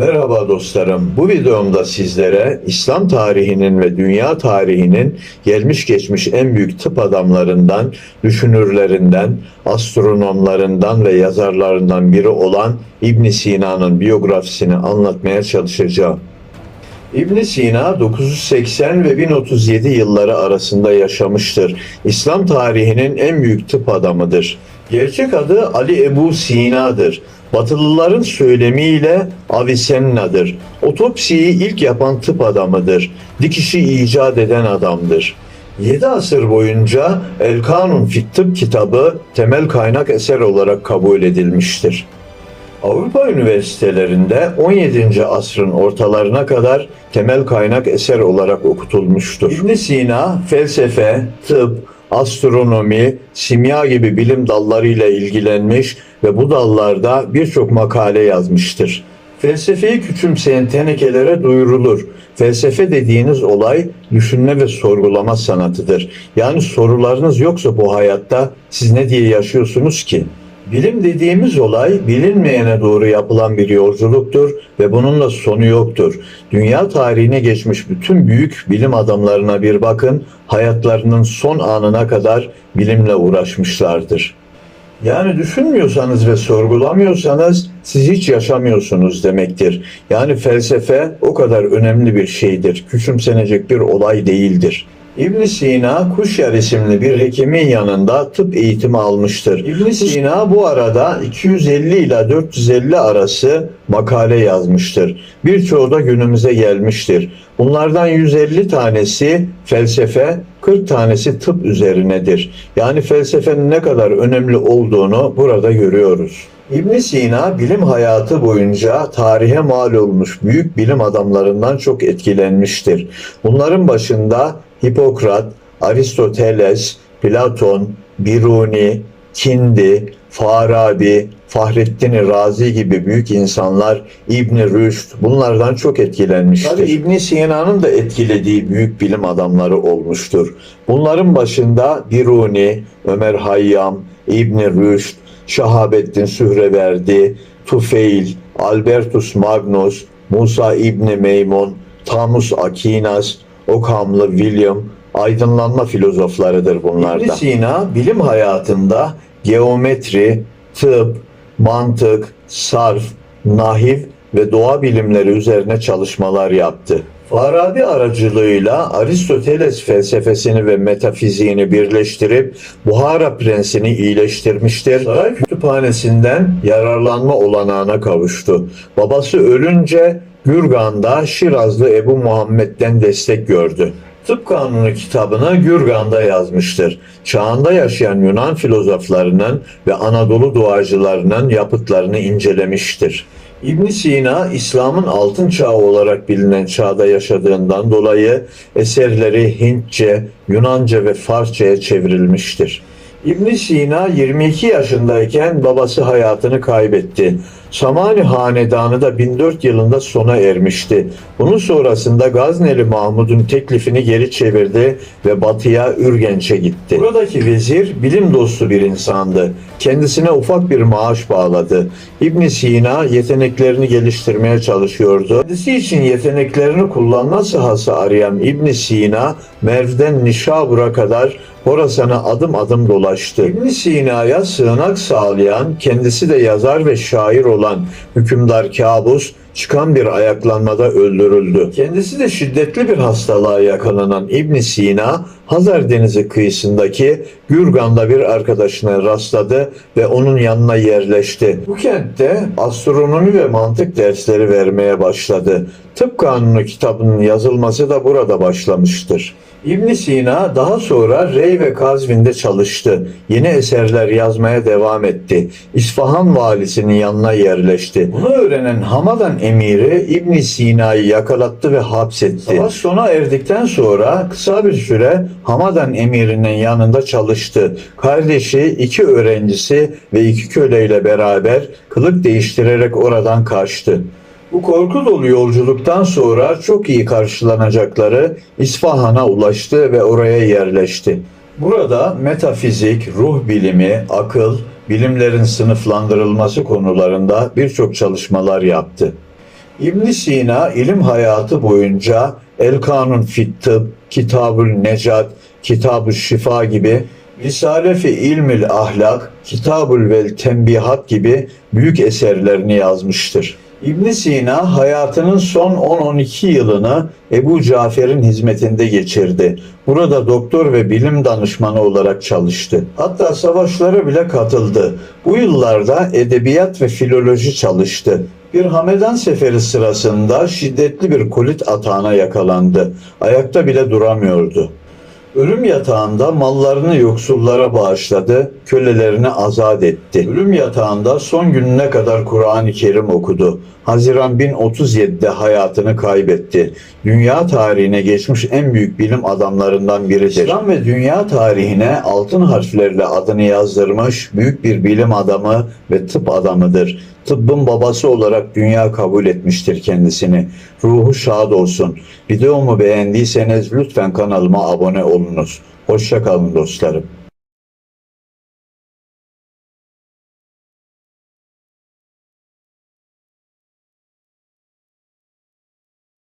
Merhaba dostlarım. Bu videomda sizlere İslam tarihinin ve dünya tarihinin gelmiş geçmiş en büyük tıp adamlarından, düşünürlerinden, astronomlarından ve yazarlarından biri olan İbn Sina'nın biyografisini anlatmaya çalışacağım. İbn Sina 980 ve 1037 yılları arasında yaşamıştır. İslam tarihinin en büyük tıp adamıdır. Gerçek adı Ali Ebu Sina'dır. Batılıların söylemiyle Avicennadır. Otopsiyi ilk yapan tıp adamıdır. Dikişi icat eden adamdır. 7 asır boyunca El Kanun Fit Tıp kitabı temel kaynak eser olarak kabul edilmiştir. Avrupa üniversitelerinde 17. asrın ortalarına kadar temel kaynak eser olarak okutulmuştur. ibn Sina felsefe, tıp, astronomi, simya gibi bilim dallarıyla ilgilenmiş ve bu dallarda birçok makale yazmıştır. Felsefeyi küçümseyen tenekelere duyurulur. Felsefe dediğiniz olay düşünme ve sorgulama sanatıdır. Yani sorularınız yoksa bu hayatta siz ne diye yaşıyorsunuz ki? Bilim dediğimiz olay bilinmeyene doğru yapılan bir yolculuktur ve bunun da sonu yoktur. Dünya tarihine geçmiş bütün büyük bilim adamlarına bir bakın, hayatlarının son anına kadar bilimle uğraşmışlardır. Yani düşünmüyorsanız ve sorgulamıyorsanız siz hiç yaşamıyorsunuz demektir. Yani felsefe o kadar önemli bir şeydir. Küçümsenecek bir olay değildir. İbn Sina Kuşyar isimli bir hekimin yanında tıp eğitimi almıştır. İbn Sina bu arada 250 ila 450 arası makale yazmıştır. Birçoğu da günümüze gelmiştir. Bunlardan 150 tanesi felsefe, 40 tanesi tıp üzerinedir. Yani felsefenin ne kadar önemli olduğunu burada görüyoruz. İbn Sina bilim hayatı boyunca tarihe mal olmuş büyük bilim adamlarından çok etkilenmiştir. Bunların başında Hipokrat, Aristoteles, Platon, Biruni, Kindi, Farabi, Fahrettin Razi gibi büyük insanlar İbn Rüşd bunlardan çok etkilenmiştir. Tabii İbn Sina'nın da etkilediği büyük bilim adamları olmuştur. Bunların başında Biruni, Ömer Hayyam, İbn Rüşd, Şahabettin Sühreverdi, Tufeil, Albertus Magnus, Musa İbni Meymun, Tamus Akinas, Okamlı William, aydınlanma filozoflarıdır bunlardan. ibn Sina bilim hayatında geometri, tıp, mantık, sarf, nahiv ve doğa bilimleri üzerine çalışmalar yaptı. Farabi aracılığıyla Aristoteles felsefesini ve metafiziğini birleştirip Buhara prensini iyileştirmiştir. Saray kütüphanesinden yararlanma olanağına kavuştu. Babası ölünce Gürgan'da Şirazlı Ebu Muhammed'den destek gördü. Tıp Kanunu kitabını Gürgan'da yazmıştır. Çağında yaşayan Yunan filozoflarının ve Anadolu duacılarının yapıtlarını incelemiştir. İbn Sina, İslam'ın altın çağı olarak bilinen çağda yaşadığından dolayı eserleri Hintçe, Yunanca ve Farsça'ya çevrilmiştir. İbn Sina 22 yaşındayken babası hayatını kaybetti. Samani Hanedanı da 1004 yılında sona ermişti. Bunun sonrasında Gazneli Mahmud'un teklifini geri çevirdi ve batıya Ürgenç'e gitti. Buradaki vezir bilim dostu bir insandı. Kendisine ufak bir maaş bağladı. İbn Sina yeteneklerini geliştirmeye çalışıyordu. Kendisi için yeteneklerini kullanma sahası arayan İbn Sina, Merv'den Nişabur'a kadar Horasan'a adım adım dolaştı. ibn Sina'ya sığınak sağlayan, kendisi de yazar ve şair olan hükümdar Kabus, çıkan bir ayaklanmada öldürüldü. Kendisi de şiddetli bir hastalığa yakalanan İbn Sina, Hazar Denizi kıyısındaki Gürgan'da bir arkadaşına rastladı ve onun yanına yerleşti. Bu kentte astronomi ve mantık dersleri vermeye başladı. Tıp Kanunu kitabının yazılması da burada başlamıştır. İbn Sina daha sonra Rey ve Kazvin'de çalıştı. Yeni eserler yazmaya devam etti. İsfahan valisinin yanına yerleşti. Bunu öğrenen Hamadan emiri İbn Sina'yı yakalattı ve hapsetti. Savaş sona erdikten sonra kısa bir süre Hamadan emirinin yanında çalıştı. Kardeşi, iki öğrencisi ve iki köleyle beraber kılık değiştirerek oradan kaçtı. Bu korku dolu yolculuktan sonra çok iyi karşılanacakları İsfahan'a ulaştı ve oraya yerleşti. Burada metafizik, ruh bilimi, akıl, bilimlerin sınıflandırılması konularında birçok çalışmalar yaptı. İbn Sina ilim hayatı boyunca El Kanun fit Tıbb, Kitabül Necat, Kitab-ı Şifa gibi Risale-i İlmül Ahlak, Kitabül Vel Tembihat gibi büyük eserlerini yazmıştır. İbn Sina hayatının son 10-12 yılını Ebu Cafer'in hizmetinde geçirdi. Burada doktor ve bilim danışmanı olarak çalıştı. Hatta savaşlara bile katıldı. Bu yıllarda edebiyat ve filoloji çalıştı. Bir Hamedan seferi sırasında şiddetli bir kolit atağına yakalandı. Ayakta bile duramıyordu. Ölüm yatağında mallarını yoksullara bağışladı, kölelerini azat etti. Ölüm yatağında son gününe kadar Kur'an-ı Kerim okudu. Haziran 1037'de hayatını kaybetti. Dünya tarihine geçmiş en büyük bilim adamlarından biridir. İslam ve dünya tarihine altın harflerle adını yazdırmış büyük bir bilim adamı ve tıp adamıdır. Tıbbın babası olarak dünya kabul etmiştir kendisini. Ruhu şad olsun. Videomu beğendiyseniz lütfen kanalıma abone olunuz. Hoşça kalın dostlarım.